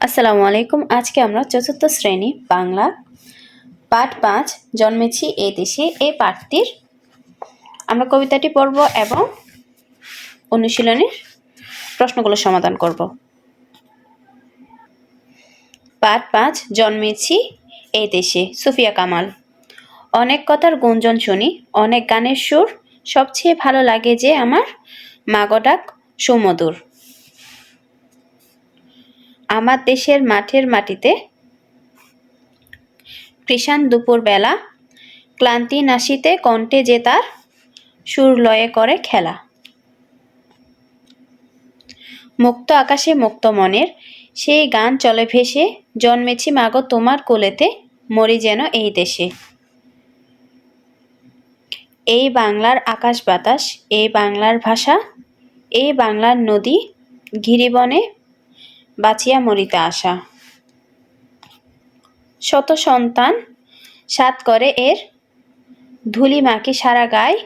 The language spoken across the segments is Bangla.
আসসালামু আলাইকুম। আজকে আমরা চতুর্থ শ্রেণি বাংলা পাঠ পাঁচ জন্মেছি এ দেশে। এ পাঠটির আমরা কবিতাটি পড়ব এবং অনুশীলনের প্রশ্নগুলো সমাধান করব। পাঠ পাঁচ জন্মেছি এই দেশে, সুফিয়া কামাল। অনেক কথার গুঞ্জন শুনি, অনেক গানের সুর, সবচেয়ে ভালো লাগে যে আমার মাগডাক সুমধুর। আমার দেশের মাঠের মাটিতে। কৃষাণ দুপুরবেলা ক্লান্তি নাশিতে কণ্ঠে যে তার সুর লয়ে করে খেলা। মুক্ত আকাশে মুক্ত মনের, সেই গান চলে ভেসে, জন্মেছি মাগো তোমার কোলেতে, মরি যেন এই দেশে। এই বাংলার আকাশ বাতাস, এই বাংলার ভাষা, এই বাংলার নদী, গিরিবনে বাঁচিয়া মরিতে আসা। শত সন্তান সাত করে এর ধুলি মাকে সারা গায়ে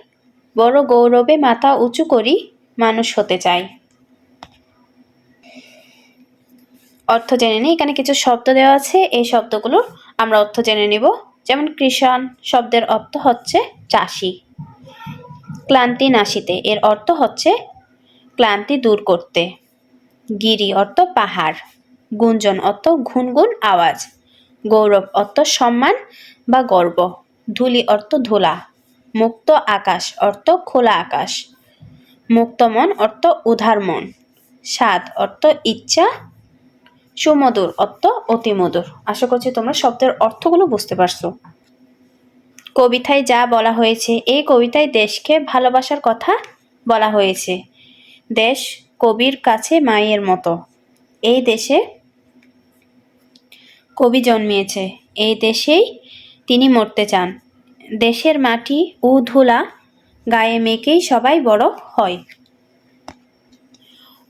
বড় গৌরবে মাথা উঁচু করি মানুষ হতে চাই অর্থ জেনে নিই, এখানে কিছু শব্দ দেওয়া আছে। এই শব্দগুলোর আমরা অর্থ জেনে নিব। যেমন কৃষণ শব্দের অর্থ হচ্ছে চাষি। ক্লান্তি নাশিতে, এর অর্থ হচ্ছে ক্লান্তি দূর করতে। গিরি অর্থ পাহাড়, গুঞ্জন অর্থ ঘুনগুন আওয়াজ, গৌরব অর্থ সম্মান বা গর্ব, ধুলি অর্থ ধুলা, মুক্ত আকাশ অর্থ খোলা আকাশ, মুক্ত মন অর্থ উধার মন, স্বাদ অর্থ ইচ্ছা, সুমধুর অর্থ অতিমধুর। আশা করছি তোমরা শব্দের অর্থগুলো বুঝতে পারছ। কবিতায় যা বলা হয়েছে, এই কবিতায় দেশকে ভালোবাসার কথা বলা হয়েছে। দেশ কবির কাছে মায়ের মতো। এই দেশে কবি জন্মিয়েছে। এই দেশেই তিনি মরতে চান। দেশের মাটি ও ধুলা গায়ে মেকেই সবাই বড় হয়।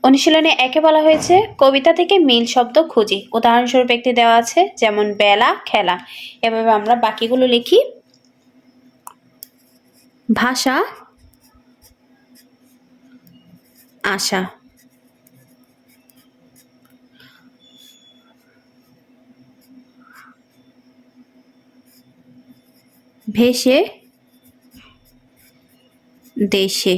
অনুশীলনে একে বলা হয়েছে, কবিতা থেকে মিল শব্দ খুঁজি। উদাহরণস্বরূপ একটি দেওয়া আছে, যেমন বেলা, খেলা। এভাবে আমরা বাকিগুলো লিখি। ভাষা, আশা। ভেসে দেশে।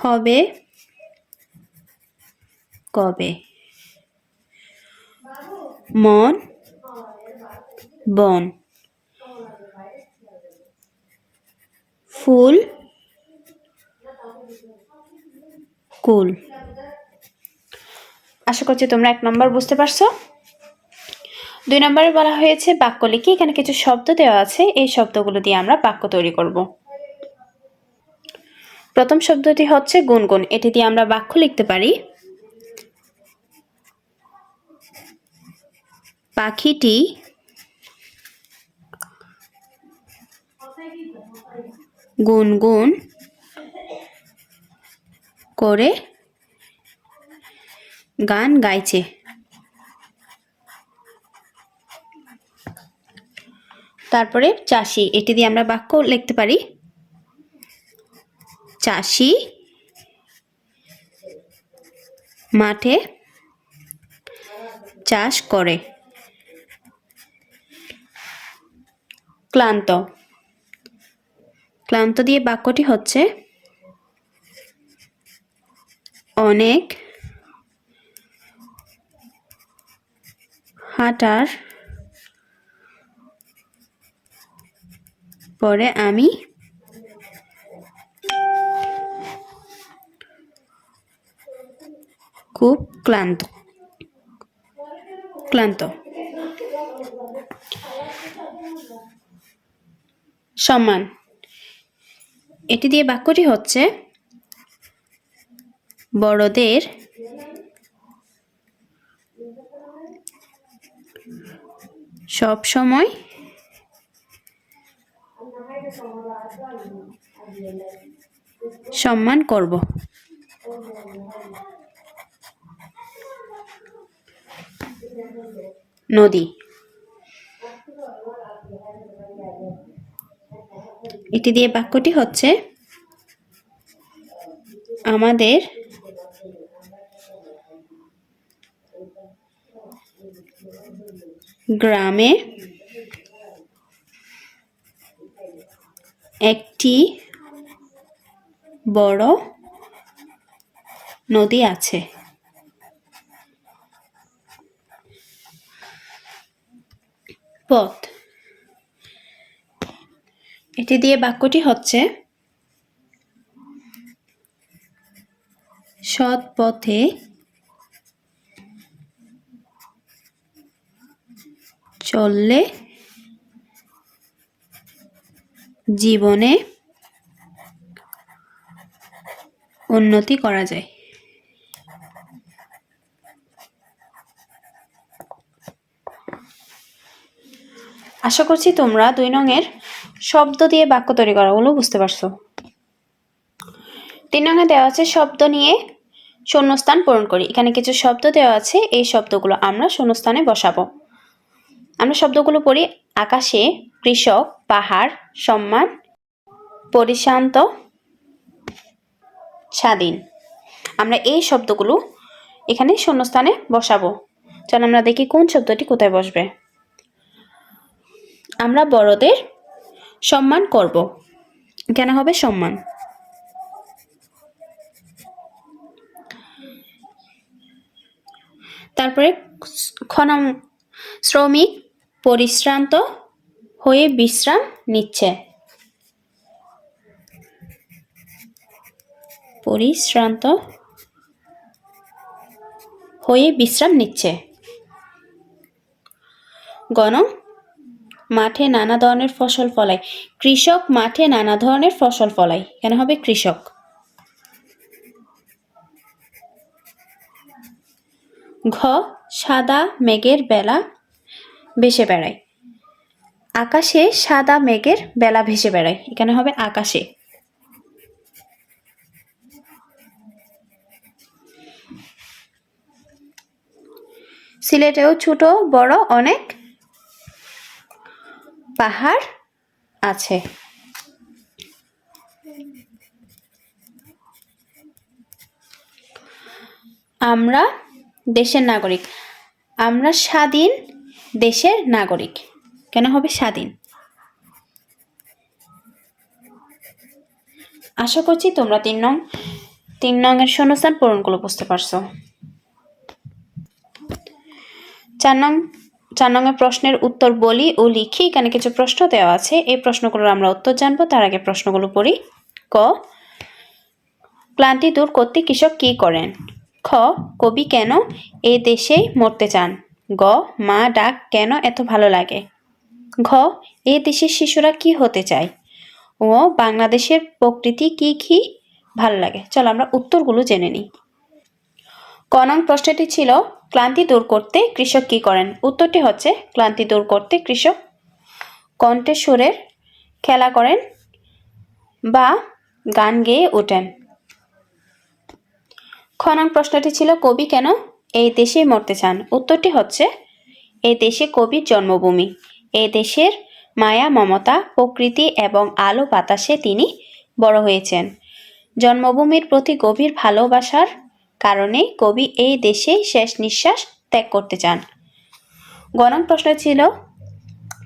হবে কবে? মন, বন। ফুল, কুল। আশা করছি তোমরা এক নম্বর বুঝতে পারছ। দুই নম্বরে বলা হয়েছে বাক্য লিখে এখানে কিছু শব্দ দেওয়া আছে। এই শব্দগুলো দিয়ে আমরা বাক্য তৈরি করব। প্রথম শব্দটি হচ্ছে গুনগুন। এটি দিয়ে আমরা বাক্য লিখতে পারি। পাখিটি গুনগুন করে গান গাইছে। তারপরে চাষি, এটি দিয়ে আমরা বাক্য লিখতে পারি। চাষি মাঠে চাষ করে। ক্লান্ত। ক্লান্ত দিয়ে বাক্যটি হচ্ছে, অনেক হাঁটার পরে আমি খুব ক্লান্ত। ক্লান্ত। সম্মান। এটি দিয়ে বাক্যটি হচ্ছে বড়দের সব সময় সম্মান করব। নদী। এটি দিয়ে বাক্যটি হচ্ছে আমাদের গ্রামে একটি বড় নদী আছে। পথ। এটি দিয়ে বাক্যটি হচ্ছে সৎ পথে চললে জীবনে উন্নতি করা যায়। আশা করছি তোমরা দুই নংয়ের শব্দ দিয়ে বাক্য তৈরি করা করাগুলো বুঝতে পারছ। তিন নঙে দেওয়া আছে শব্দ নিয়ে শূন্যস্থান পূরণ করি। এখানে কিছু শব্দ দেওয়া আছে, এই শব্দগুলো আমরা শূন্যস্থানে বসাবো। আমরা শব্দগুলো পড়ি আকাশে, কৃষক, পাহাড় সম্মান, পরিশান্ত, স্বাধীন। আমরা এই শব্দগুলো এখানে শূন্যস্থানে বসাবো। চল আমরা দেখি কোন শব্দটি কোথায় বসবে। আমরা বড়দের সম্মান করব। কেন হবে সম্মান? তারপরে খনন শ্রমিক, পরিশ্রান্ত হয়ে বিশ্রাম নিচ্ছে। পরিশ্রান্ত হয়ে বিশ্রাম নিচ্ছে। গণ, মাঠে নানা ধরনের ফসল ফলায়। কৃষক, মাঠে নানা ধরনের ফসল ফলায়। কেন হবে কৃষক? ঘ, সাদা মেঘের বেলা ভেসে বেড়ায়। আকাশে সাদা মেঘের বেলা ভেসে বেড়ায়। এখানে হবে আকাশে। সিলেটেও ছোট, বড় অনেক পাহাড় আছে। আমরা দেশের নাগরিক। আমরা স্বাধীন দেশের নাগরিক। কেন হবে স্বাধীন? আশা করছি তোমরা তিন নং তিন নং এর শূন্যস্থান পূরণগুলো বুঝতে পারছ। চার নং চার নং প্রশ্নের উত্তর বলি ও লিখি, এখানে কিছু প্রশ্ন দেওয়া আছে। এই প্রশ্নগুলোর আমরা উত্তর জানব, তার আগে প্রশ্নগুলো পড়ি। ক, ক্লান্তি দূর করতে কৃষক কি করেন? খ, কবি কেন এ দেশেই মরতে চান? গ, মা ডাক কেন এত ভালো লাগে? ঘ, এ দেশের শিশুরা কি হতে চায়? ও, বাংলাদেশের প্রকৃতি কি কি ভালো লাগে? চলো আমরা উত্তরগুলো জেনে নিই। ক নং প্রশ্নটি ছিল, ক্লান্তি দূর করতে কৃষক কি করেন? উত্তরটি হচ্ছে, ক্লান্তি দূর করতে কৃষক কণ্ঠে সুরের খেলা করেন বা গান গেয়ে ওঠেন। খ নং প্রশ্নটি ছিল, কবি কেন এই দেশেই মরতে চান? উত্তরটি হচ্ছে এই দেশে কবির জন্মভূমি। এই দেশের মায়া, মমতা, প্রকৃতি এবং আলো বাতাসে তিনি বড় হয়েছেন। জন্মভূমির প্রতি গভীর ভালোবাসার কারণে কবি এই দেশেই শেষ নিঃশ্বাস ত্যাগ করতে চান। গণন প্রশ্ন ছিল,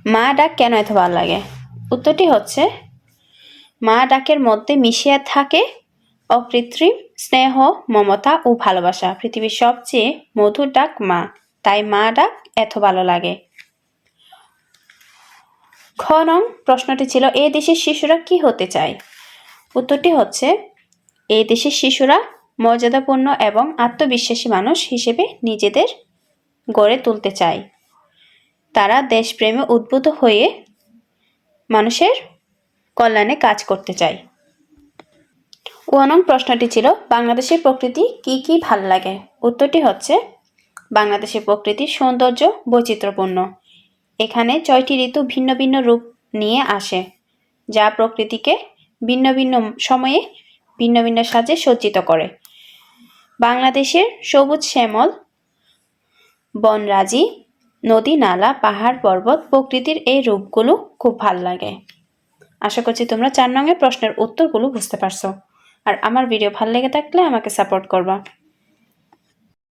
মা ডাক কেন এত ভালো লাগে? উত্তরটি হচ্ছে, মা ডাকের মধ্যে মিশিয়ে থাকে অকৃত্রিম স্নেহ, মমতা ও ভালোবাসা। পৃথিবীর সবচেয়ে মধুর ডাক মা। তাই মা ডাক এত ভালো লাগে। খ নং প্রশ্নটি ছিল, এ দেশের শিশুরা কি হতে চায়? উত্তরটি হচ্ছে এই দেশের শিশুরা মর্যাদাপূর্ণ এবং আত্মবিশ্বাসী মানুষ হিসেবে নিজেদের গড়ে তুলতে চায়। তারা দেশপ্রেমে উদ্ভূত হয়ে মানুষের কল্যাণে কাজ করতে চায়। ওয়ানং প্রশ্নটি ছিল, বাংলাদেশের প্রকৃতি কি কি ভালো লাগে? উত্তরটি হচ্ছে, বাংলাদেশের প্রকৃতির সৌন্দর্য বৈচিত্র্যপূর্ণ। এখানে ছয়টি ঋতু ভিন্ন ভিন্ন রূপ নিয়ে আসে, যা প্রকৃতিকে ভিন্ন ভিন্ন সময়ে ভিন্ন ভিন্ন সাজে সজ্জিত করে। বাংলাদেশের সবুজ শ্যামল, বনরাজি, নদী, নালা, পাহাড়, পর্বত প্রকৃতির এই রূপগুলো খুব ভালো লাগে। আশা করছি তোমরা চার নঙের প্রশ্নের উত্তরগুলো বুঝতে পারছ। আর আমার ভিডিও ভালো লেগে থাকলে আমাকে সাপোর্ট করবা।